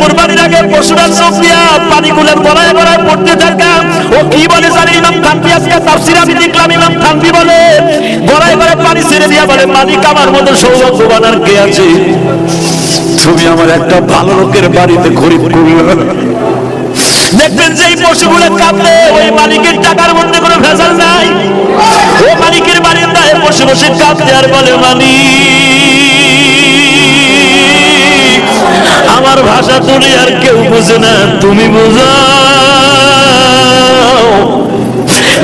কোরবানির আগে চোখ দিয়া পানিগুলোর গলায় গলায় পড়তে থাকা। ও কি বলে জানি ইমাম থানবি আজকে তাফসির আমি দেখলাম ইমাম থানবি বলে গলায় গলায় পানি ছেড়ে দিয়া বলে মালিক আমার মতো সৌভাগ্যবান আর কে আছে? তুমি আমার একটা ভালো লোকের বাড়িতে গরিব করলে। দেখবেন যে পশুগুলো কাঁদলে ওই মালিকের টাকার মধ্যে কোনো ভেজাল নাই। ও মালিকের বাড়ির বসে বসে কাঁদলে আর বলে মালিক আমার ভাষা আর কেউ বুঝে না, তুমি বুঝাও।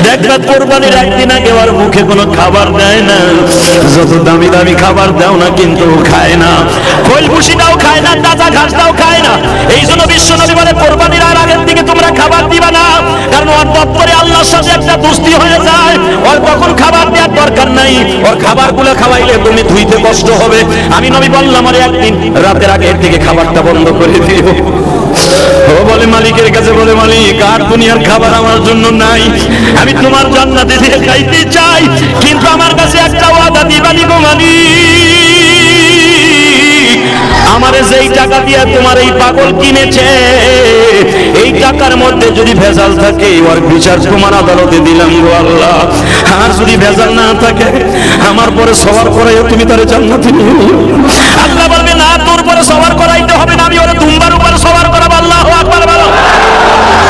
দেখবা কোরবানির একদিন আগে ওর মুখে কোনো খাবার দেয় না। যত দামি দামি খাবার দাও না, কিন্তু খায় না। খোল ভুসিটাও খায় না, তাজা ঘাসটাও খায় না। এই জন্য বিশ্ব নবী বলে, কোরবানির আর আগের দিকে তোমরা খাবার দিবা না। কারণ ওর দপ্তরে আল্লাহর সাথে একটা দুস্তি হয়ে যায়। ওর তখন খাবার দেওয়ার দরকার নাই। ওর খাবারগুলো খাওয়াইলে তুমি ধুইতে কষ্ট হবে। আমি নবী বললাম, আরে একদিন রাতের আগের থেকে খাবারটা বন্ধ করে দিও। ও বলে, মালিকের কাছে বলে, মালিক, আর দুনিয়ার খাবার আমার জন্য নাই। আমি তোমার জান্নাতে দিয়ে খাইতে চাই, কিন্তু আমার কাছে একটা ওয়াদা দিবানি মালিক। আমারে যেই টাকা দিয়ে তোমার এই পাগল কিনেছে, এই টাকার মধ্যে যদি ভেজাল থাকে ওর বিচার তোমার আদালতে দিলাম গো আল্লাহ। আর যদি ভেজাল না থাকে, আমার পরে সবার করাইও তুমি তারে জান্নাতে নিয়ে। আল্লাহ বলবে, না, তোর পরে সবার করাইতে হবে না, আমি ওরে দুম্বার উপরে সবার করাবো, আল্লাহ আকবার, বলো।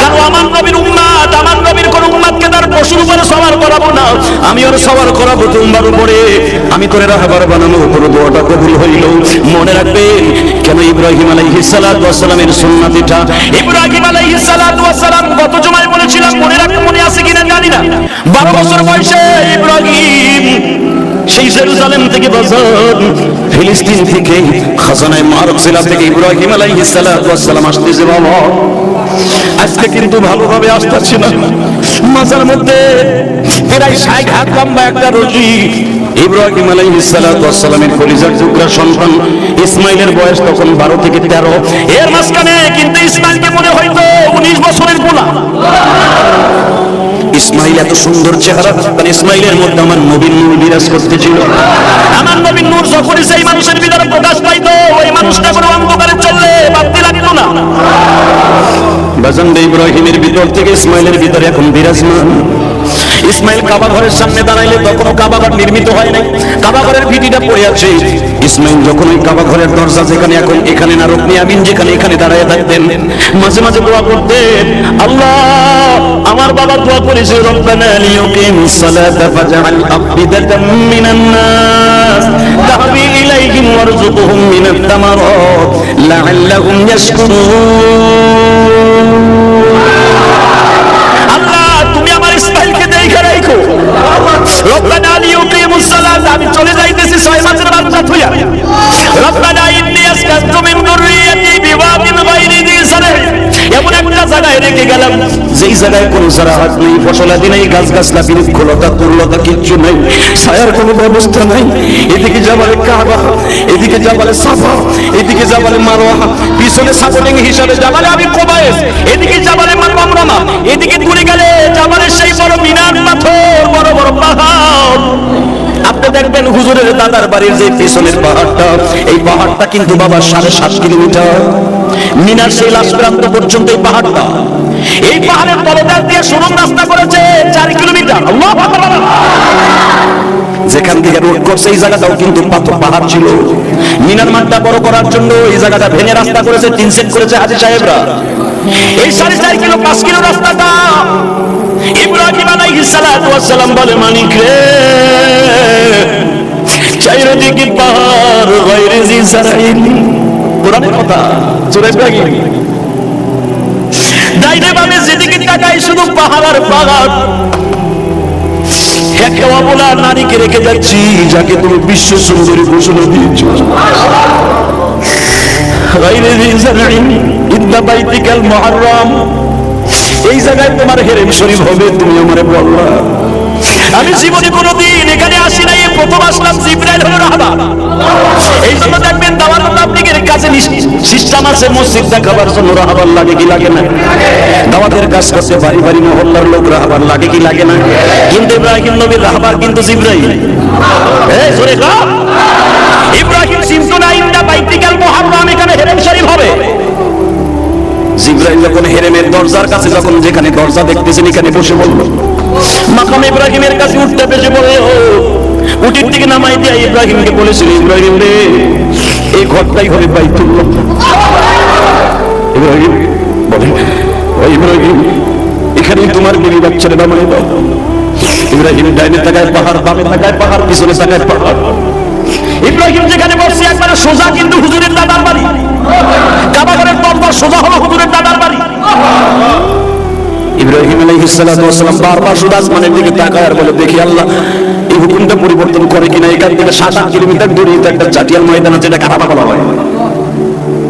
কারণ আমার নবীর উম্মাদ, আমার নবীর কোন উম্মাদকে তার পশুর উপরে সবার করাবো না, আমি ওর সবার করাবো তোমার উপরে। আমি তোরে রাহবার বানানো উপর দোয়াটা কবুল হইল মনে রাখবেন কেন ইব্রাহিম আলাইহিস সালাতু ওয়াস সালামের সুন্নাতিটা? ইব্রাহিম আলাইহিস সালাতু ওয়াস সালাম গত জুমায় বলেছিলাম, মনে রাখতে মনে আছে কিনা জানি না। 12 বছর বয়সে ইব্রাহিম সেই জেরুজালেম থেকে বাজার, ফিলিস্তিন থেকে খাজানায় মারুফ জেলা থেকে ইব্রাহিম আলাইহিস সালাতু ওয়াস সালাম আসতেছে বাবা, আজকে কিন্তু ভালোভাবে আসতেছি না। মাজার মধ্যে প্রায় ষাট হাত লম্বা একটা রশি ইব্রাহিম আলাইহিস সালাতু ওয়াস কলিজার টুকরা সন্তান ইসমাইলের বয়স তখন বারো থেকে তেরো। এর মাঝখানে কিন্তু ইসমাইলকে মনে হয়তো উনিশ বছরের ইসমাইল এত সুন্দর চেহারা ইসমাইলের মধ্যে আমার নবীন নূর বিরাজ করতেছিল আমার নবীন নূর যখনই সেই মানুষের ভিতরে প্রকাশ পাইতো, ওই মানুষটা কোনো অন্ধকারে চললে ভাবতে লাগতো না। বাজানদে ইব্রাহিমের ভিতর থেকে ইসমাইলের ভিতরে এখন বিরাজমান। ইসমাইল কাবা ঘরের সামনে দাঁড়াইলে তখনও কাবা ঘর নির্মিত হয় নাই। কাবা ঘরের ভিটিটা পড়ে আছে। ইসমাইল যখন ওই কাবা ঘরের দরজা যেখানে এখন, এখানে না রকমি আমিন যেখানে, এখানে দাঁড়ায় থাকতেন। মাঝে মাঝে দোয়া করতেন, আল্লাহ, আমার বাবা দোয়া করেছে, রব্বানা লিয়ুকিমুস সালাতা ফাজআল আফিদাতাম মিনান নাস, তাহবি ইলাইহিম ওয়ারযুকহুম মিনাত তামারাত লাআল্লাহুম ইয়াশকুরুন। রব্বানা সালাত, আমি চলে যাইতেছি ছয় মাসের বাচ্চা রব্বানা ইন্নী আসকানতু মিন বিওয়াদিন গায়রি যি সারহ এমন একটা জায়গায় রেখে গেলাম, যেই জায়গায় নেই নেই গাছ তুরলতা কিচ্ছু নেই, ছায়ার কোনো ব্যবস্থা নাই। এদিকে যাবালে কাবা, এদিকে যাবালে সাফা, এদিকে যাবালে মারোয়া, পিছনে সাপোর্টিং হিসাবে যাবালে আমি কোবায়েস, এদিকে যাবালে মারমামরামা এদিকে দূরে গেলে যাবালে সেই বড় মিনার দেখবেন হুজুরের দাদার বাড়ির যে পিছনের পাহাড়টা, এই পাহাড়টা কিন্তু বাবা সাড়ে সাত কিলোমিটার। মিনার সেই লাশ প্রান্ত পর্যন্ত এই পাহাড়টা। এই পাহাড়ের তলদার দিয়ে সুরঙ্গ রাস্তা করেছে চার কিলোমিটার। যেখান থেকে রোড করছে, এই জায়গাটাও কিন্তু পাথর পাহাড় ছিল। মিনার মাঠটা বড় করার জন্য এই জায়গাটা ভেঙে রাস্তা করেছে, তিন সেট করেছে হাজি সাহেবরা। এই সাড়ে চার কিলো, পাঁচ কিলো রাস্তাটা ইব্রাহিম আলাইহিস সালাম বলে মানিক রে। গায়রে জি কোরআনের কথা সূরা ইব্রাহিম। ডাইনে বামে যেদিকে তাকাই শুধু পাহাড় আর পাহাড়। একটা অবলা নারীকে রেখে যাচ্ছি যাকে তুমি বিশ্ব সুন্দরী ঘোষণা দিয়েছ। এই জায়গায় তোমার হেরেম শরীফ হবে তুমি আমারে বললা আমি জীবনে কোনোদিন এখানে আসি নাই প্রথম আসলাম জিব্রাইল হলো রাহবা। এই জন্য দেখবেন দাওয়াত তাবলীগের কাছে সিস্টেম আছে, মসজিদ দেখাবার জন্য রাহবার লাগে কি লাগে না? দাওয়াতের কাজ করতে বাড়ি বাড়ি মহল্লার লোক রাহবার লাগে কি লাগে না? কিন্তু ইব্রাহিম নবীর রাহবার কিন্তু জিব্রাইল। এই জোরে কা। ইব্রাহিম সিমতুনা ইন্দা বাইতিকাল মুহাররম এখানে হেরেম শরীফ হবে। জিব্রাইল যখন হেরেমের দরজার কাছে, যখন যেখানে দরজা দেখতেছেন, এখানে বসে বলল মাকাম ইব্রাহিমের কাছে উঠতে বেশি বলল উটির থেকে নামাই দিয়ে ইব্রাহিমকে বলেছিল, ইব্রাহিম রে, এই ঘরটাই হবে বাইতুল্লাহ। ইব্রাহিম বলে, ও ইব্রাহিম এখানে তোমার বিবি বাচ্চারে নামাই দাও। ইব্রাহিম ডাইনে তাকায় পাহাড়, বামে তাকায় পাহাড়, পিছনে তাকায় পাহাড়। ইব্রাহিম যেখানে বসছে একবারে সোজা কিন্তু হুজুরের দাদার বাড়ি। কাবাগরের দরবার সোজা হলো হুজুরের দাদার বাড়ি। ইব্রাহিম আলাইহিস সালাতু ওয়াস বারবার শুধু আসমানের দিকে তাকায় আর বলে, দেখি আল্লাহ, এই হুকুমটা পরিবর্তন করে কিনা? এখান থেকে সাত আট কিলোমিটার দূরে একটা চাটিয়াল ময়দান আছে, এটা কারাবা বলা হয়।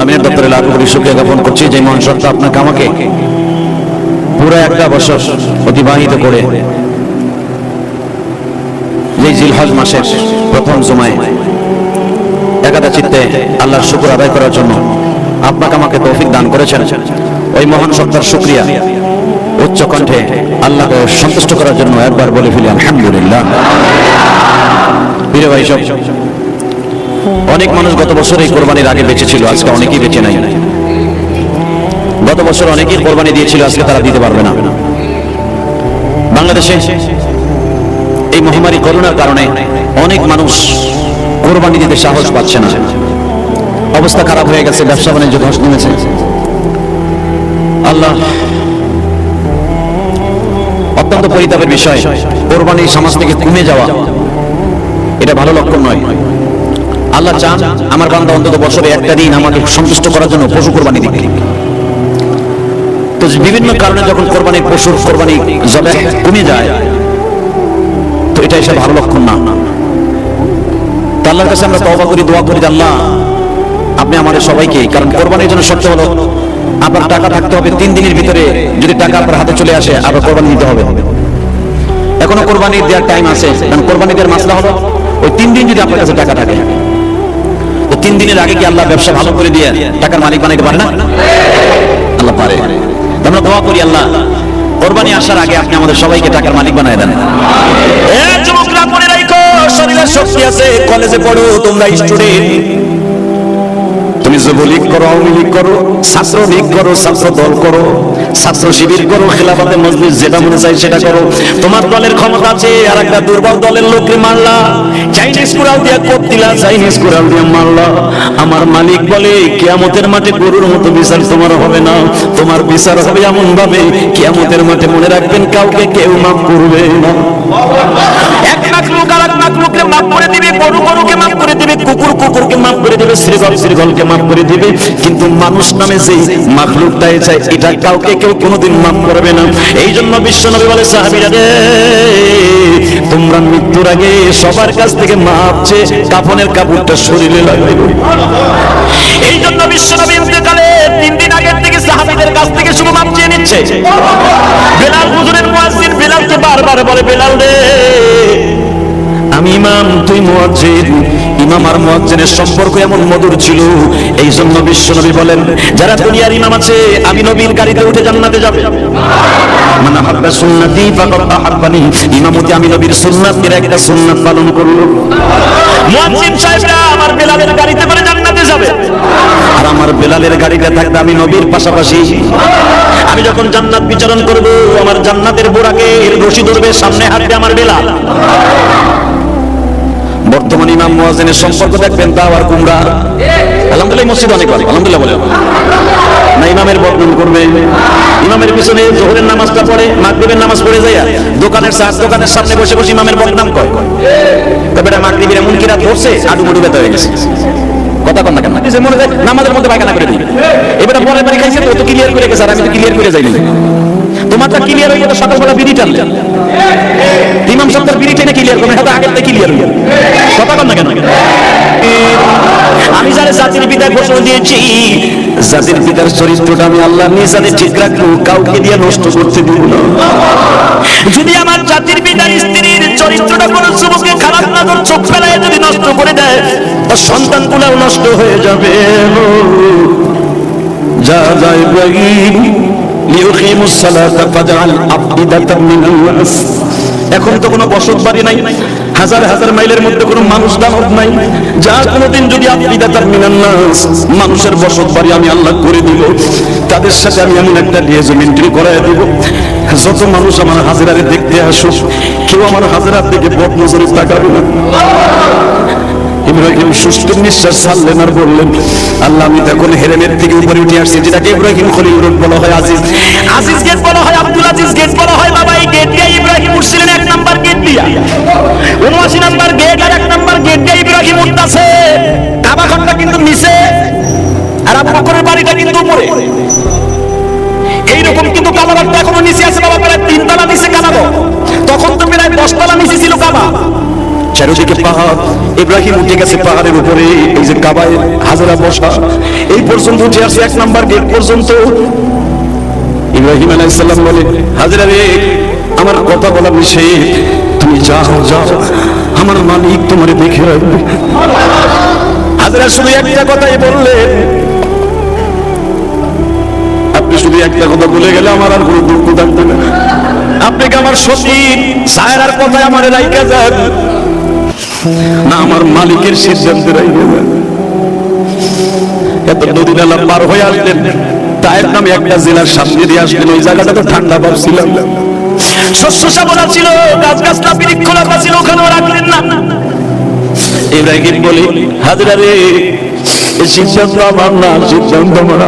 আমি দপ্তরে লাভ করি সুখে জ্ঞাপন করছি, যে মহান সত্তা আপনাকে আমাকে পুরো একটা বছর অতিবাহিত করে যে জিলহজ মাসের প্রথম সময় একাদা চিত্তে আল্লাহর শুকুর আদায় করার জন্য আপনাকে আমাকে তৌফিক দান করেছেন। ওই মহান সত্তার শুক্রিয়া উচ্চ কণ্ঠে আল্লাহকে সন্তুষ্ট করার জন্য একবার বলে ফেলি, আলহামদুলিল্লাহ। প্রিয় ভাই সব, অনেক মানুষ গত বছর এই কোরবানির আগে বেঁচে ছিল আজকে অনেকেই বেঁচে নাই। গত বছর অনেকেই কোরবানি দিয়েছিল, আজকে তারা দিতে পারবে না। বাংলাদেশে এই মহামারী করোনার কারণে অনেক মানুষ কোরবানি দিতে সাহস পাচ্ছে না। অবস্থা খারাপ হয়ে গেছে, ব্যবসা বাণিজ্য ধস নেমেছে। আল্লাহ অত্যন্ত পরিতাপের বিষয়। কোরবানি সমাজ থেকে কমে যাওয়া। এটা ভালো লক্ষণ নয়। আল্লাহ চান আমার বান্দা অন্তত বছরে একটা দিন আমাকে সন্তুষ্ট করার জন্য পশু কোরবানি দিকে। তো বিভিন্ন কারণে যখন কোরবানির পশুর কোরবানি জবে কমে যায়, তো এটা এসে ভালো লক্ষণ না। আল্লাহর কাছে আমরা তওবা করি, দোয়া করি আল্লাহ, আপনি আমাদের সবাইকে, কারণ কোরবানির জন্য সবচেয়ে হলো আপনার টাকা থাকতে হবে, তিন দিনের ভিতরে যদি টাকা আপনার হাতে চলে আসে, আবার কোরবানি দিতে হবে। এখনও কোরবানি দেওয়ার টাইম আছে, কারণ কোরবানি দেওয়ার মাসলা হলো, ওই তিন দিন যদি আপনার কাছে টাকা থাকে। তিন দিনের আগে কি আল্লাহ ব্যবসা ভালো করে দিয়ে টাকার মালিক বানাইতে পারে না? আল্লাহ পারে। আমরা দোয়া করি আল্লাহ, কোরবানি আসার আগে আপনি আমাদের সবাইকে টাকার মালিক বানায় দেন। যুবকরা, মনে রাখো, শরীরে শক্তি আছে, কলেজে পড়ো, তোমরা স্টুডেন্ট তুমি যুবলীগ করো, আওয়ামী লীগ করো, ছাত্র লীগ করো, ছাত্র দল করো, ছাত্র শিবির করো, খেলাফাতে মজলিস যেটা মনে চাই সেটা করো। তোমার দলের ক্ষমতা আছে আর একটা দুর্বল দলের লোককে মারলা। চাইনিজ কুড়াল দিয়া কোপ দিলা চাইনিজ কুড়াল দিয়া মারলা। আমার মালিক বলে, কিয়ামতের মাঠে গরুর মতো বিচার তোমার হবে না। তোমার বিচার হবে এমন ভাবে কিয়ামতের মাঠে মনে রাখবেন, কাউকে কেউ মাফ করবে না। এই জন্য তোমরা মৃত্যুর আগে সবার কাছ থেকে মাপ চেয়ে কাফনের কাপড়টা শরীরে লাগাই এই জন্য বিশ্ব ইন্তেকালে তিন দিন আগের থেকে সাহাবীদের কাছ থেকে শুধু মাপ চেয়ে নিচ্ছে। বেলাল হুজুরের মুয়াজ্জিন বেলালকে বারবার বলে, বেলাল রে ইমাম তুই মুয়াজ্জিন। ইমাম আর মুয়াজ্জিনের সম্পর্ক এমন মধুর ছিল। এই জন্য বিশ্বনবী বলেন, যারা দুনিয়ার ইমাম আছে, আমি নবীর গাড়িতে উঠে জান্নাতে যাবে। মানে হাব্বা সুন্নতি ফাকাদ আহাব্বানি। ইমামতি আমি নবীর সুন্নাতের একটা সুন্নাত পালন করল মুয়াজ্জিন সাহেবরা আমার বেলালের গাড়িতে করে জান্নাতে যাবে। আর আমার বেলালের গাড়িতে থাকতে আমি নবীর পাশাপাশি। আমি যখন জান্নাত বিচরণ করব, আমার জান্নাতের বোরাকে রশি ধরবে সামনে হাঁটবে আমার বেলাল। বর্তমান ইমাম মুয়াজিনের সম্পর্ক দেখবেন তাও আর কুমড়া। আলহামদুলিল্লাহ, মসজিদ অনেক ভালো আলহামদুলিল্লাহ বলে না, ইমামের বদনাম করবে। ইমামের পিছনে জোহরের নামাজটা পড়ে, মাগরিবের নামাজ পড়ে যায় দোকানের সাথ দোকানের সামনে বসে বসে ইমামের বদনাম করে। তবে এটা মাগরিবের এমন কিরা ধরছে আডুমুডু ব্যথা হয়ে গেছে। কথা কন না কেন? যে মনে হয় নামাজের মধ্যে পায়খানা করে দিই। এবারে পরে বাড়ি খাইছে তো ক্লিয়ার করে গেছে আর আমি তো ক্লিয়ার করে যাইনি। তোমারটা ক্লিয়ার হয়ে গেল সকালবেলা বিড়ি টানলে। ইমাম সাহেব বিড়ি টেনে ক্লিয়ার করবে এটা আগের থেকে ক্লিয়ার হয়ে কথা কন না কেন? আমি যারা জাতির পিতার ঘোষণা দিয়েছি, জাতির পিতার চরিত্রটা আমি আল্লাহ নিজানে ঠিক রাখব, কাউকে দিয়ে নষ্ট করতে দিব না। যদি আমার জাতির পিতার স্ত্রীর চরিত্রটা কোন যুবককে খারাপ নজর চোখ ফেলায় যদি নষ্ট করে দেয় ওর সন্তানগুলোও নষ্ট হয়ে যাবে যা যা ইব্রাহিম এখন তো কোনো বসত বাড়ি নাই, হাজার হাজার মাইলের মধ্যে কোনো মানুষ দানব নাই। যা কোনোদিন যদি আপনি দাতার মিনান নাস মানুষের বসত বাড়ি আমি আল্লাহ করে দিব, তাদের সাথে আমি এমন একটা লিয়েজ করাই দিব। যত মানুষ আমার হাজিরারে দেখতে আসুক, কেউ আমার হাজিরার দিকে বদ নজরে তাকাবে না। ইব্রাহিম সুস্থ নিঃশ্বাস ছাড়লেন আর বললেন, আল্লাহ, আমি তখন হেরেমের থেকে উপরে উঠে আসছি, যেটাকে ইব্রাহিম খলিল রোড বলা হয় আজিজ। আজিজ গেট বলা হয়, আব্দুল আজিজ গেট বলা হয়, বাবা, এই গেট দিয়ে ইব্রাহিম উঠছিলেন, এক নাম্বার গেট দিয়া। উনআশি নাম্বার গেট আর এক নাম্বার গেট দিয়ে ইব্রাহিম উঠতাছে। কাবা কিন্তু নিচে, আর আবু বকরের বাড়িটা কিন্তু উপরে। এইরকম কিন্তু কাবা ঘরটা এখনও নিচে আছে, বাবা, প্রায় তিনতলা নিচে ঘর। তখন তো প্রায় দশতলা নিচে ছিল কাবা। চারিদিকে পাহাড়, ইব্রাহিম উঠে গেছে পাহাড়ের উপরে, এই যে কাবায় হাজারা বসা। এই পর্যন্ত উঠে আসছে এক নাম্বার গেট পর্যন্ত। ইব্রাহিম আলাইসাল্লাম বলে, হাজরা রে, আমার কথা বলা নিষেধ। তুমি যাও যাও। আমার মালিক তোমারে দেখে রাখবে। হাজরা শুধু একটা কথাই বললে। আপনি শুধু একটা কথা বলে গেলে আমার আর কোনো দুঃখ থাকবে না। আপনি কি আমার সতীন? সায়রার কথায় আমার রাইকা যান না আমার মালিকের সিদ্ধান্তে এত নদী নালা পার হয়ে আসলেন, তায়ের নামে একটা জেলার সামনে দিয়ে আসলেন, ওই জায়গাটা তো ঠান্ডা ভাবছিলাম। শস্য ছিল গাছ বৃক্ষ লাগা ছিল, ওখানেও রাখলেন না। ইব্রাহিম বলি, হাজরা রে সিদ্ধান্ত আমার না, সিদ্ধান্ত আমার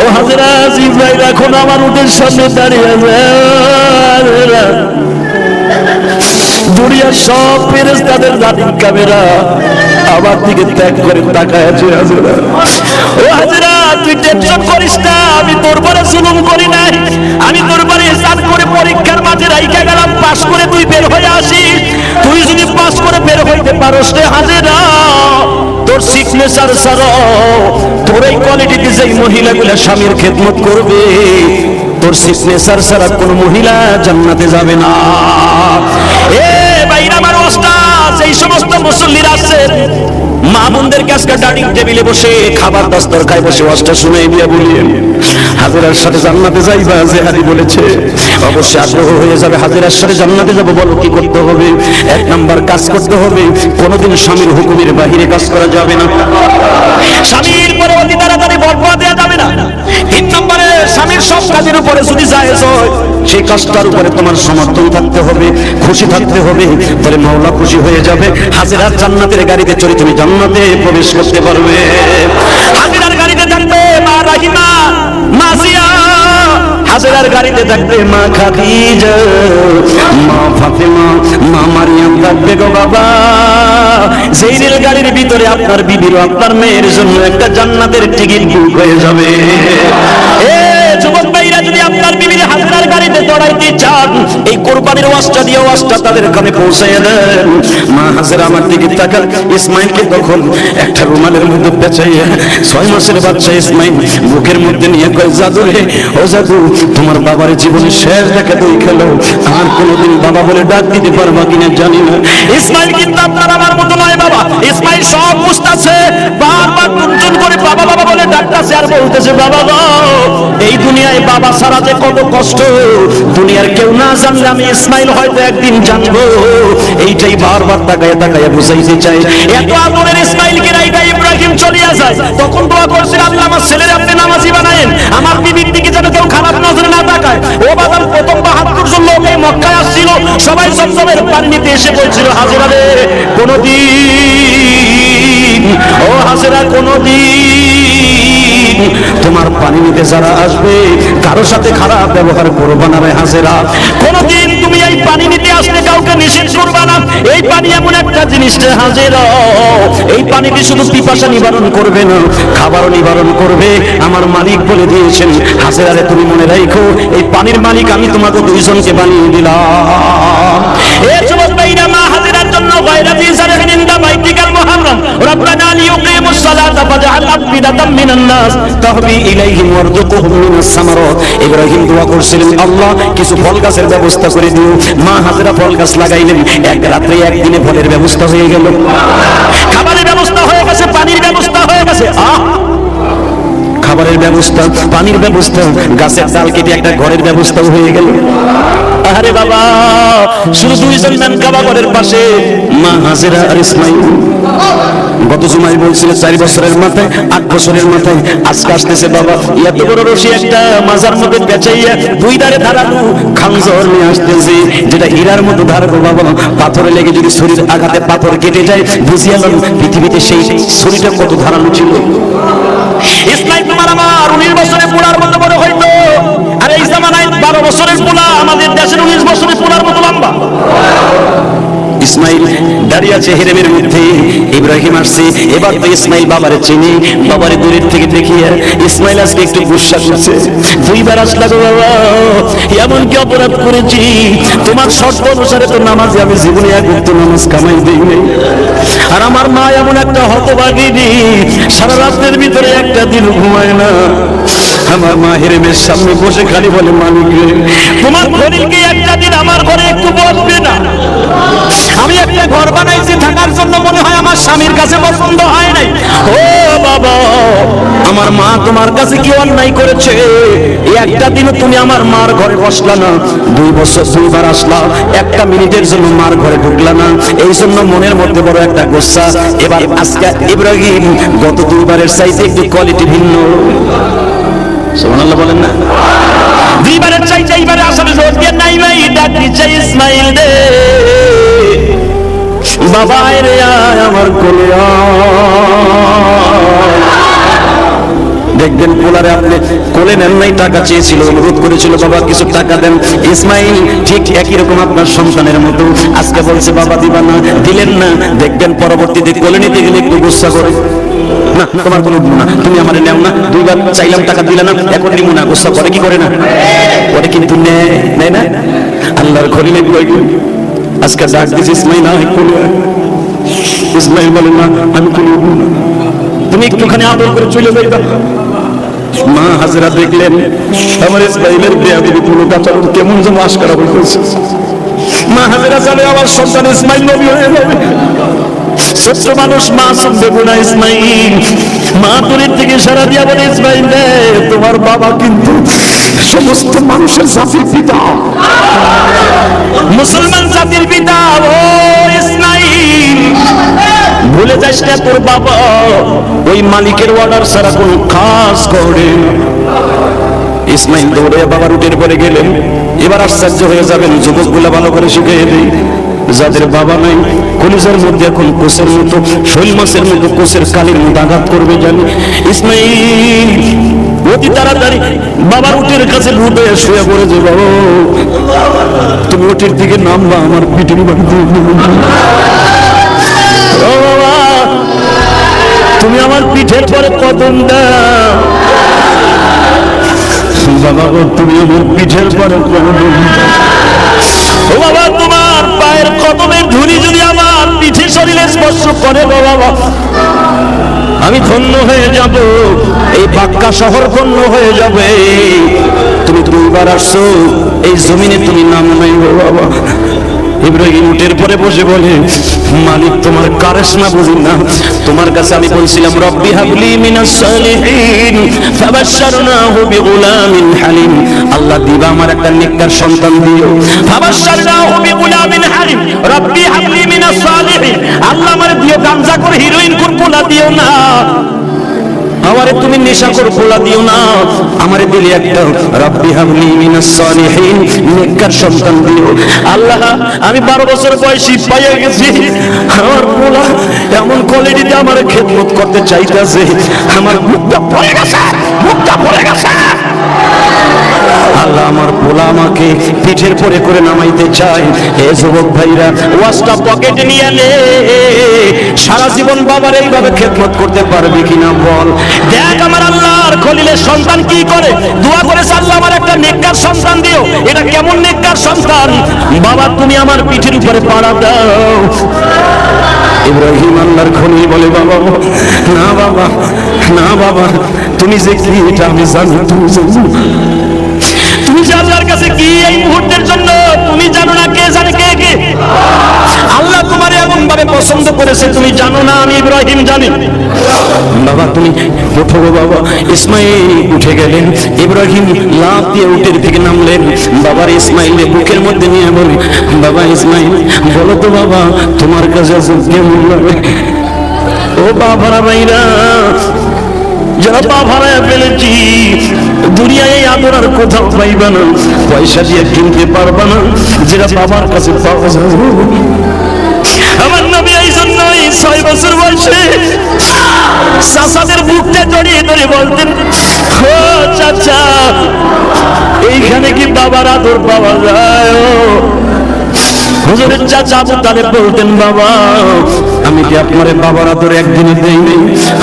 ও হাজরা ইব্রাহিম এখন আমার উঠের সামনে দাঁড়িয়ে। দুনিয়ার সব ফেরেস তাদের জাতির ক্যামেরা আমার দিকে ত্যাগ করে তাকায় আছে হাজরা। ও হাজরা, তুই টেনশন করিস না, আমি তোর পরে জুলুম করি নাই। আমি তোর পরে হিসাব করে পরীক্ষার মাঝে রাইখা গেলাম পাস করে তুই বের হয়ে আসিস। তুই যদি পাস করে বের হইতে পারস রে হাজেরা, তোর সিগনেচার সার তোর এই কোয়ালিটিতে যেই মহিলাগুলা স্বামীর খেদমত করবে তোর সিগনেচার ছাড়া কোন মহিলা জান্নাতে যাবে না। এ বাইরে আমার ওস্তাদ, এই সমস্ত মুসল্লিরা আছেন মা বোনদেরকে আজকে ডাইনিং টেবিলে বসে খাবার দস্তরখায় বসে ওয়াজটা শুনে দিয়ে বলিয়েন হাজিরার সাথে জান্নাতে যাইবা যে হারি বলেছে। অবশ্যই আগ্রহ হয়ে যাবে। হাজিরার সাথে জান্নাতে যাব, বলো কি করতে হবে? এক নাম্বার কাজ করতে হবে। কোনোদিন স্বামীর হুকুমের বাহিরে কাজ করা যাবে না। স্বামীর পরে অতি তাড়াতাড়ি তিন স্বামীর সব কাজের উপরে যদি জায়েজ হয়, সেই কাজটার উপরে তোমার সমর্থন থাকতে হবে, খুশি থাকতে হবে তাহলে মাওলা খুশি হয়ে যাবে। হাজিরার জান্নাতের গাড়িতে চড়ে তুমি জান্নাতে প্রবেশ করতে পারবে। হাজিরার গাড়িতে থাকবে মা রাহিমা, মা জিয়া। হাজিরার গাড়িতে থাকবে মা খাদিজা, মা ফাতেমা, মা মারিয়াম থাকবে গো বাবা। সেই রেল গাড়ির ভিতরে আপনার বিবির আপনার মেয়ের জন্য একটা জান্নাতের টিকিট বুক হয়ে যাবে। গাড়িতে চান এই কোরবানির ওয়াজটা দিয়ে ওয়াজটা তাদের কানে পৌঁছায় দেন। মা হাজার আমার দিকে তাকাল, ইসমাইলকে তখন একটা রুমালের মধ্যে পেঁচাইয়া ছয় মাসের বাচ্চা ইসমাইল বুকের মধ্যে নিয়ে কয়, জাদু রে, ও জাদু, তোমার বাবার জীবনের শেষ দেখা তুই খেলো। আর কোনোদিন বাবা বলে ডাক দিতে পারবা কিনা জানি না। ইসমাইল কিন্তু আপনার আমার মতো নয় বাবা। ইসমাইল সব বুঝতেছে, বারবার টুনটুন করে বাবা বাবা বলে কেউ না আমার বিবির দিকে যেন কেউ খারাপ নজরে না তাকায়। ও বাবার প্রথম বাহাত্তর জন লোক এই মক্কায় আসছিল। সবাই জমজমের পানি নিতে এসে বলছিল, হাজিরা রে, কোনদিন, ও হাজিরা, কোনদিন তোমার পানি নিতে যারা আসবে, কারও সাথে খারাপ ব্যবহার করবা না রে হাজেরা। কোনদিন তুমি এই পানি নিতে আসলে কাউকে নিষেধ করবা না। এই পানি এমন একটা জিনিস রে হাজেরা। এই পানিটি শুধু পিপাসা নিবারণ করবে না, খাবারও নিবারণ করবে। আমার মালিক বলে দিয়েছেন হাজেরারে তুমি মনে রাখো এই পানির মালিক আমি তোমাকে দুইজনকে বানিয়ে দিলাম। এ ভাইরা, মা হাজেরার জন্য গায়রাতি জারহিন ইনদা বাইতিকাল মুহাররম রব্বানা ইব্রাহিম দোয়া করছিলেন আল্লাহ কিছু ফল গাছের ব্যবস্থা করে দিও। মা হাজেরা ফল গাছ লাগাইলেন। এক রাত্রে একদিনে ফলের ব্যবস্থা হয়ে গেল। খাবারের ব্যবস্থা হয়ে গেছে পানির ব্যবস্থা হয়ে গেছে। আহ! খাবারের ব্যবস্থা, পানির ব্যবস্থা, গাছের ডাল কেটে একটা ঘরের ব্যবস্থাও হয়ে গেল। আরে বাবা, শুধু দুইজন ম্যান কাবা ঘরের পাশে, মা হাজেরা আর ইসমাইল। গত জুমাই বলছিল চারি বছরের মাথায়, আট বছরের মাথায়, আজকে আসতেছে বাবা। এত বড় রশি একটা মাজার মধ্যে বেচাইয়া দুই ধারে ধারালো খামজর নিয়ে আসতেছে, যেটা হীরার মতো ধারালো বাবা। পাথরে লেগে যদি শরীর আঘাতে পাথর কেটে যায় বুঝিয়ালাম পৃথিবীতে সেই শরীরটা কত ধারালো ছিল। ইসমাইল মারামার উনিশ বছরে পোড়ার মতো বড় হইতো আর এই জামানায় বারো বছরের পোলা, আমাদের দেশের উনিশ বছরের পোলার মতো লম্বা। ইসমাইল দাঁড়িয়ে আছে হেরেমের মধ্যে। ইব্রাহিম আসছে। এবার তো ইসমাইল বাবারে চিনি। বাবারে দূরের থেকে দেখিয়ে ইসমাইল আজকে একটু গুসা করছে। দুইবার আসলা গো বাবা এমন কি অপরাধ করেছি। তোমার শর্ত অনুসারে তো নামাজ আমি জীবনে এক উক্ত নামাজ কামাই দিই নাই। আর আমার মা এমন একটা হতভাগিনী। সারা রাতের ভিতরে একটা দিন ঘুমায় না। আমার মা হেরেমের সামনে বসে খালি বলে, মালিক রে। তোমার খলিলকে একটা দিন আমার ঘরে একটু বসবে না। আমি একটা ঘর বানাইছি, থাকার জন্য মনে হয় আমার স্বামীর কাছে পছন্দ হয় নাই। ও বাবা, আমার মা তোমার কাছে কি অন্যায় করেছে? একটা দিনও তুমি আমার মার ঘরে বসলা না। দুই বছর, দুইবার আসলা, একটা মিনিটের জন্য মার ঘরে ঢুকলা না। এই জন্য মনের মধ্যে বড় একটা গোসা এবার আজকে ইব্রাহিম গত দুইবারের চাইতে একটু কোয়ালিটি ভিন্ন। সুবহানাল্লাহ বলেন না। দুইবারের চাইতে এইবারে আসলে দিয়ে নাই ডাক দিচ্ছে ইসমাইল রে। রে আয় আমার কোলে দেখবেন পোলারে আপনি কোলে নেন নাই টাকা চেয়েছিল অনুরোধ করেছিল বাবা কিছু টাকা দেন। ইসমাইল ঠিক একই রকম আপনার সন্তানের মতো। আজকে বলছে বাবা দিবা না। দিলেন না। দেখবেন পরবর্তীতে কোলে নিতে গেলে একটু গুসা করে। না, তোমার কোনো গুণ না। তুমি আমার নেও না, দুইবার চাইলাম টাকা দিলে না, এখন নিমু না, গুসা করে কি করে না? ওরে কিন্তু নেয় নেয় না। আল্লাহর খলিলে কই আজকে ডাক দিস ইসমাইল কোলে। ইসমাইল বলে, না, আমি কোলে উঠবো না। তুমি একটুখানি আদর করে চলে যাইবা। মা হাজরা দেখলেন, আমার ইসমাইলের বেয়াদির পুরো আচরণ কেমন যেন আশকারা হইতেছে। মা হাজরা জানে, আমার সন্তান ইসমাইল নবী হয়ে যাবে। ছোট্ট মানুষ মা শুনবে গুণা ইসমাইল। মা দূরের থেকে সারা দিয়া বলে, ইসমাইল, রে, তোমার বাবা কিন্তু সমস্ত মানুষের জাতির পিতা। মুসলমান জাতির পিতা, ও ইসমাইল, ভুলে যাস না তোর বাবা, ওই মালিকের অর্ডার ছাড়া কোনো কাজ করে। ইসমাইল দৌড়ে বাবার উঠের পরে গেলেন। এবার আশ্চর্য হয়ে যাবেন যুবকগুলা ভালো করে শিখিয়ে দিই। যাদের বাবা নাই, কলিজার মধ্যে এখন কোষের মতো, শৈল মাছের মতো কোষের কালির মতো আঘাত করবে জানি? ইসমাইল, অতি তাড়াতাড়ি বাবার উটের কাছে লুটে শুয়ে পড়ে যে বাবা, তুমি উটের দিকে নামবা, আমার পিঠের বাড়ি ও বাবা, তুমি আমার পিঠের পরে কদম দাও। বাবা তুমি আমার পিঠের পরে কদম দাও। বাবা কদমের ধুলি যদি আমার পিঠে শরীরে স্পর্শ করে, বাবা আমি ধন্য হয়ে যাব, এই বাক্কা শহর ধন্য হয়ে যাবে। তুমি দুইবার আসছো, এই জমিনে তুমি নাম নাই, বাবা ইব্রাহিম উটের পরে বসে বলে, মালিক, তোমার বুঝি না। তোমার কাছে আমি বলছিলাম, রব্বি হাবলি মিনাস সালিহিন, ফাবাশশারনাহু বিগুলামিন হালিম। আল্লাহ দিবা আমার একটা নেককার সন্তান দিও। ফাবাশশারনাহু বিগুলামিন রব্বি হাবলি সালিহিন। আল্লাহ আমার দিও করে হিরোইন পোলা দিও না। আমারে তুমি নেশা দিও না। আমারে দিলে একটা রব্বি হাবলি সালিহিন, নেককার সন্তান দিও। আল্লাহ, আমি 12 বছর বয়সী পাইয়া গেছি। আমার পোলা এমন কোয়ালিটিতে আমার খেদমত করতে চাইতাছে। আমার মুখটা পড়ে গেছে। আমাকে পিঠের পরে করে নামাইতে চাই এ যুবক ভাইরা, ওয়াজটা পকেটে নিয়ে নে। সারা জীবন বাবার এইভাবে খেদমত করতে পারবি কিনা বল। দেখ আমার আল্লাহর খলিলের সন্তান কি করে। দোয়া করে আল্লাহ আমার একটা নেককার সন্তান দিও। এটা কেমন নেককার সন্তান? বাবা, তুমি আমার পিঠের উপরে পাড়া দাও। ইব্রাহিম আল্লাহর খলিল বলে, বাবা না বাবা না বাবা, তুমি যে কি এটা আমি জানি তুমি জানো। তুমি জানো আমারে এমন ভাবে পছন্দ করেছে, তুমি জানো না, আমি ইব্রাহিম জানি। বাবা, তুমি ওঠো গো বাবা। ইসমাইল উঠে গেলেন। ইব্রাহিম লাভ দিয়ে উঠের থেকে নামলেন। বাবার ইসমাইল বুকের মধ্যে নিয়ে বলে, বাবা ইসমাইল, বলো তো বাবা, তোমার কাছে কেমন লাগে? ও বাবারা ভাইরা, যারা পা ভাড়ায় ফেলেছি, দুনিয়ায় আদর আর কোথাও পাইবা না। পয়সা দিয়ে কিনতে পারবা না। যেটা বাবার কাছে পাওয়া যাবে আমার নবী এই জন্যই ছয় বছর বয়সে চাচাদের বুকটা জড়িয়ে ধরে বলতেন ও চাচা, এইখানে কি বাবার আদর পাওয়া যায় হুজুরের চাচা আবু তালেব বলতেন, বাবা, আমি কি আপনার বাবার আদর একদিনে দেই নাই?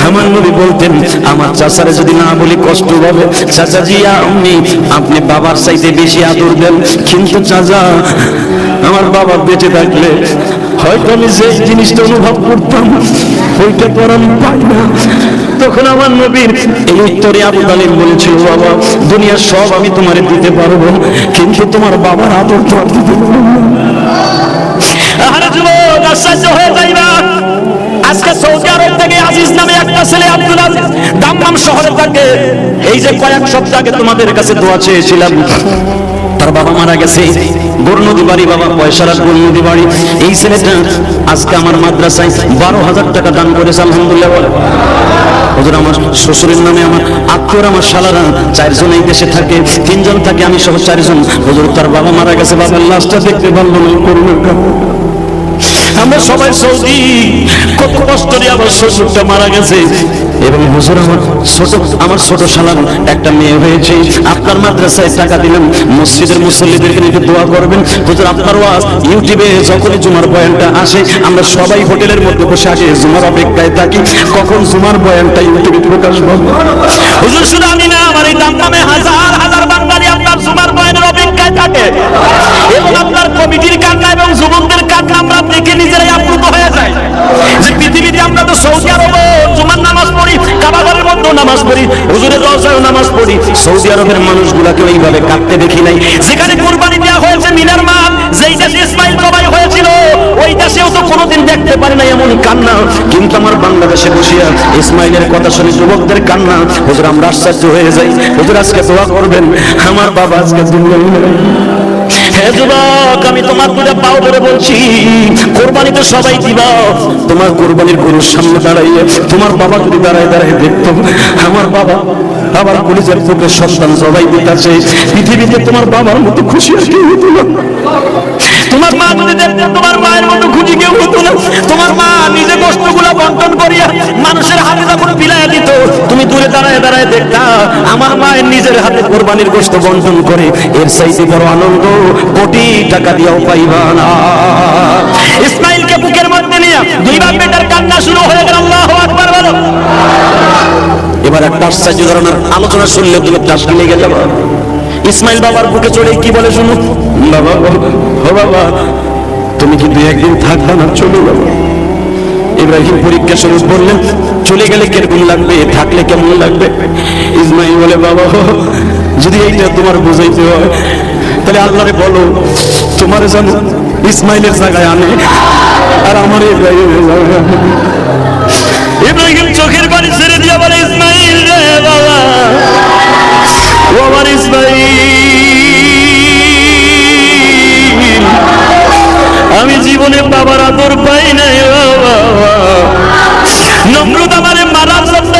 আমার নবী বলতেন, আমার চাচারে যদি না বলি কষ্ট হবে চাচা জি, আপনি আপনি বাবার চাইতে বেশি আদর দেন। কিন্তু চাচা, আমার বাবা বেঁচে থাকলে হয়তো আমি যে জিনিসটা অনুভব করতাম, ওইটা তো পাই না। তখন আমার নবীর এই উত্তরে আবু তালিব বলেছিল, বাবা, দুনিয়ার সব আমি তোমারে দিতে পারব, কিন্তু তোমার বাবার আদর তো আর দিতে পারব আশ্চর্য হয়ে যাইবা আজকে সৌদি আরব থেকে আজিজ নামে একটা ছেলে আব্দুল দাম্মাম শহরে থাকে। এই যে কয়েক সপ্তাহ আগে তোমাদের কাছে দোয়া চেয়েছিলাম তার বাবা মারা গেছে। গোরনদী বাড়ি, বাবা পয়সার গোরনদী বাড়ি। এই ছেলেটা আজকে আমার মাদ্রাসায় বারো হাজার টাকা দান করেছে, আলহামদুলিল্লাহ বলে। হুজুর, আমার শ্বশুরের নামে আমার আত্মীয়র, আমার শালারা চারজন এই দেশে থাকে, তিনজন থাকে, আমি সহ চারজন। হুজুর, তার বাবা মারা গেছে, বাবার লাশটা দেখতে পারল না। আমরা সবাই সৌদি। কত কষ্ট আমার শ্বশুরটা মারা গেছে। এবং হুজুর, আমার ছোট আমার ছোট একটা মেয়ে হয়েছে। আপনার মাদ্রাসায় টাকা দিলাম, মসজিদের মুসল্লিদেরকে নিয়ে দোয়া করবেন। হুজুর, আপনার ওয়াজ, ইউটিউবে যখনই জুমার বয়ানটা আসে, আমরা সবাই হোটেলের মধ্যে বসে আগে জুমার অপেক্ষায় থাকি। কখন জুমার বয়ানটা ইউটিউবে প্রকাশ পাবো? হুজুর, শুধু আমি না, আমার এই দামে হাজার হাজার বাঙালি আপনার জুমার বয়ানের অপেক্ষায় থাকে। এবং আপনার কমিটির কান্না এবং যুবকদের কান্না আমরা দেখে নিজেরাই আপ্লুত হয়ে যায় যে পৃথিবীতে আমরা তো সৌদি আরব, জুমার নামাজ পড়ি কাবাগরের মধ্যেও নামাজ পড়ি, হুজুরের রসায়ও নামাজ পড়ি। সৌদি আরবের মানুষগুলাকে ওইভাবে কাটতে দেখি নাই। যেখানে কোরবানি দেওয়া হয়েছে মিনার মাঠ, যেই দেশে ইসমাইল জবাই হয়েছিল, ওই দেশেও তো কোনোদিন দেখতে পারি না এমন কান্না। কিন্তু আমার বাংলাদেশে বসিয়া ইসমাইলের কথা শুনে যুবকদের কান্না। হুজুর, আমরা আশ্চর্য হয়ে যাই। হুজুর, আজকে দোয়া করবেন। আমার বাবা আজকে। হে যুবক, আমি তোমার দুটো পাও ধরে বলছি। কোরবানি তো সবাই দিবা। তোমার কোরবানির গরুর সামনে দাঁড়াইয়ে তোমার বাবা যদি দাঁড়ায় দাঁড়ায় দেখতো, আমার বাবা আমার কলিজার পুত্রের সন্তান সবাই দিতেছে পৃথিবীতে তোমার বাবার মতো খুশি আর কেউ হতো তোমার মা যদি দেখতেন তোমার মায়ের মতো খুশি কেউ হতো না, তোমার মা নিজে কষ্টগুলো বন্টন করিয়া মানুষের হাতে যখন বিলাইয়া দিত, তুমি দূরে দাঁড়ায় দাঁড়ায় দেখতা, আমার মায়ের নিজের হাতে কোরবানির গোষ্ঠ বন্টন করে, এর চাইতে বড় আনন্দ কোটি টাকা দিয়েও পাইবা না। ইসমাইলকে বুকের মধ্যে নিয়ে দুই বাপ বেটার কান্না শুরু হয়ে গেল, আল্লাহ আকবার বলো। এবার একটা আশ্চর্য ধরনের আলোচনা শুনলে তুমি চাষ নিয়ে গেলে ইসমাইল বাবার বুকে চড়ে কি বলে শুনো বাবা ও বাবা তুমি কি দুই একদিন থাকবা না চলে বাবা ইব্রাহিম পরীক্ষা শুরু করলেন চলে গেলে কীরকম লাগবে? থাকলে কেমন লাগবে? ইসমাইল বলে বাবা যদি এইটা তোমার বুঝাইতে হয় তাহলে আল্লাহরে বলো তোমার জানো ইসমাইলের জায়গায় আনে আর আমার ইব্রাহিমের জায়গায় ইব্রাহিম চোখের পানি ছেড়ে দিয়ে বলে ইসমাইল রে বাবা আমার আমি জীবনে বাবার আদর পাই নাই বাবা। মানে আমারে মারার জন্য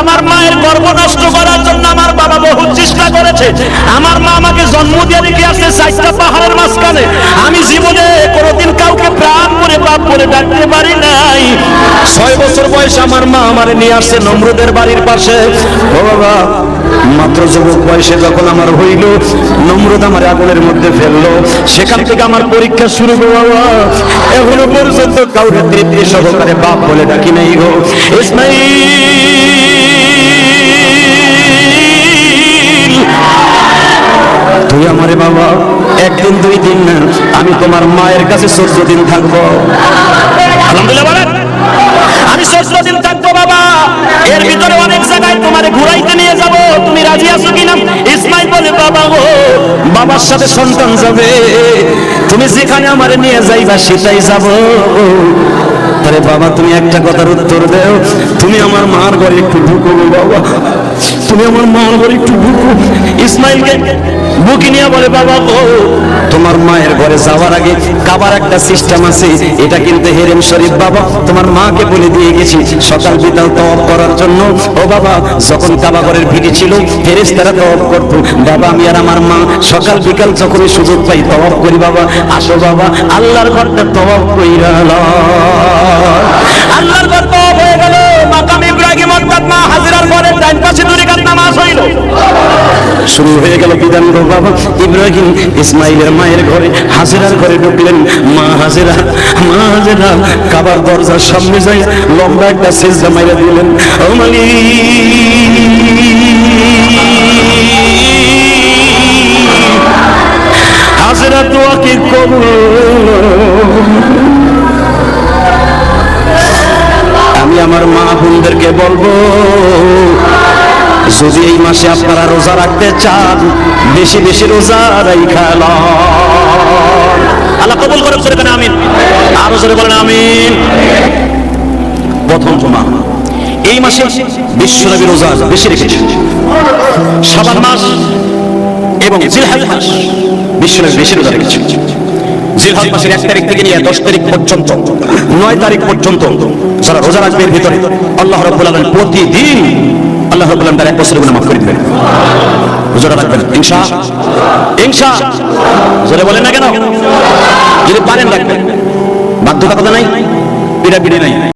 আমার মায়ের গর্ব নষ্ট করার জন্য বাবা বহু চেষ্টা করেছে। আমার মা আমাকে জন্ম দিয়ে রেখে আসছে চারটা পাহাড়ের মাঝখানে। আমি জীবনে কোনোদিন কাউকে প্রাণ করে বাপ করে ডাকতে পারি নাই। ছয় বছর বয়সে আমার মা আমারে নিয়ে আসছে নমরুদের বাড়ির পাশে। বাবা, মাত্র যুবক বয়সে যখন আমার হইল, নমরুদ আমার আগুনের মধ্যে ফেলল। সেখান থেকে আমার পরীক্ষা শুরু বাবা। এখনও পর্যন্ত কাউকে সহকারে বাপ বলে ডাকি নাই গো। ইসমাইল তুই আমারে বাবা, একদিন দুই দিন না, আমি তোমার মায়ের কাছে চোদ্দ দিন থাকব আমি চোদ্দ দিন থাকব বাবা। এর ভিতরে অনেক জায়গায় তোমারে ঘুরাইতে নিয়ে যাব। তুমি রাজি আছো কিনা? ইসমাইল বলে, বাবা গো বাবা আমার সাথে সন্তান যাবে। তুমি যেখানে আমার নিয়ে যাইবা, সেটাই যাব। আরে বাবা, তুমি একটা কথার উত্তর দেও। তুমি আমার মার ঘরে একটু ঢুকো বাবা। তুমি আমার মার ঘরে একটু ইসমাইলকে বুকি নিয়ে বলে, বাবা গো তোমার মায়ের ঘরে যাওয়ার আগে কাবার একটা সিস্টেম আছে। এটা কিন্তু হেরেম শরীফ বাবা, তোমার মাকে বলে দিয়ে গেছি। সকাল বিকাল তওয়াব করার জন্য। ও বাবা, যখন কাবা ঘরের ভিড়ি ছিল ফেরেস তারা তওয়াব করতো। বাবা, আমি আর আমার মা সকাল বিকাল যখনই সুযোগ পাই তওয়াব করি, বাবা, আসো বাবা, আল্লাহর ঘরটা তওয়াব কইরা। আল্লাহর ঘর তওয়াব হয়ে গেল। শুরু হয়ে গেল বিধান বাবা। ইব্রাহিম ইসমাইলের মায়ের ঘরে হাজিরার ঘরে ঢুকলেন। মা হাজিরা মা হাজিরা, কাবার দরজার সামনে যাই লম্বা একটা সেজদা মাইরা দিলেন। ও হাজিরা দোয়াকে কবুল? আমার মা বোনদেরকে বলব, যদি এই মাসে আপনারা রোজা রাখতে চান, বেশি বেশি রোজা রাইখাল আল্লাহ কবুল করে করে দেন আমিন। আরও জোরে বলেন আমিন। প্রথম জমা। এই মাসে বিশ্বনবী রোজা বেশি রেখেছে সাবান মাস এবং জিলহাজ মাস বিশ্বনবী বেশি রোজা রেখেছে জিলহজ মাসের এক তারিখ থেকে নিয়ে দশ তারিখ পর্যন্ত, নয় তারিখ পর্যন্ত যারা রোজা রাখবে এর ভিতরে আল্লাহ রব্বুল আলমিন প্রতিদিন আল্লাহ রব্বুল আলমিন তার এক বছরের গুণে মাফ করে দিবেন। রাখবেন, ইনশা ইনশা। বলেন না কেন? যদি পারেন রাখবেন। বাধ্যতা কথা নাই পিড়া পিড়ি নাই।